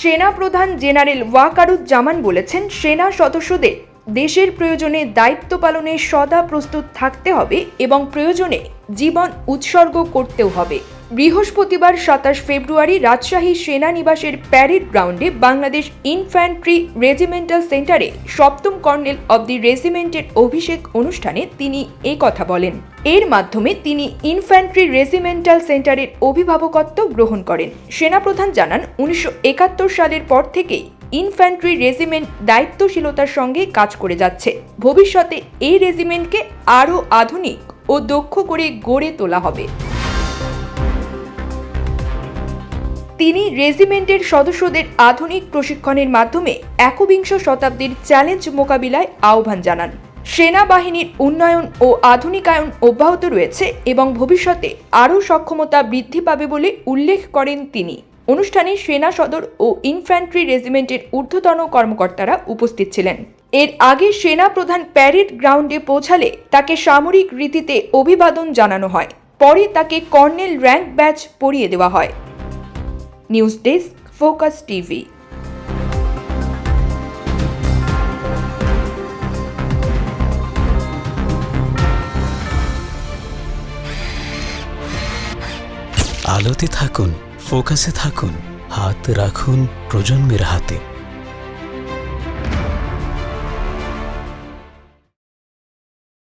সেনা প্রধান জেনারেল ওয়াকারুজ্জামান বলেছেন, সেনা সদস্যদের দেশের প্রয়োজনে দায়িত্ব পালনে সদা প্রস্তুত থাকতে হবে এবং প্রয়োজনে জীবন উৎসর্গ করতেও হবে। বৃহস্পতিবার সাতাশ ফেব্রুয়ারি রাজশাহী সেনানিবাসের প্যারেড গ্রাউন্ডে বাংলাদেশ ইনফ্যান্ট্রি রেজিমেন্টাল সেন্টারে সপ্তম কর্নেল অব দি রেজিমেন্টের অভিষেক অনুষ্ঠানে তিনি এ কথা বলেন। এর মাধ্যমে তিনি ইনফ্যান্ট্রি রেজিমেন্টাল সেন্টারের অভিভাবকত্ব গ্রহণ করেন। সেনাপ্রধান জানান, উনিশশো একাত্তর সালের পর থেকেই ইনফ্যান্ট্রি রেজিমেন্ট দায়িত্বশীলতার সঙ্গে কাজ করে যাচ্ছে। ভবিষ্যতে এই রেজিমেন্টকে আরও আধুনিক ও দক্ষ করে গড়ে তোলা হবে। তিনি রেজিমেন্টের সদস্যদের আধুনিক প্রশিক্ষণের মাধ্যমে একবিংশ শতাব্দীর চ্যালেঞ্জ মোকাবিলায় আহ্বান জানান। সেনাবাহিনীর উন্নয়ন ও আধুনিকায়ন অব্যাহত রয়েছে এবং ভবিষ্যতে আরও সক্ষমতা বৃদ্ধি পাবে বলে উল্লেখ করেন তিনি। অনুষ্ঠানে সেনা সদর ও ইনফ্যান্ট্রি রেজিমেন্টের ঊর্ধ্বতন কর্মকর্তারা উপস্থিত ছিলেন। এর আগে সেনা প্রধান প্যারেড গ্রাউন্ডে পৌঁছালে তাকে সামরিক রীতিতে অভিবাদন জানানো হয়। পরে তাকে কর্নেল র্যাঙ্ক ব্যাচ পরিয়ে দেওয়া হয়। নিউজ ডেস্ক ফোকাস টিভি আলোতে থাকুন ফোকাসে থাকুন হাত রাখুন প্রজন্মের হাতে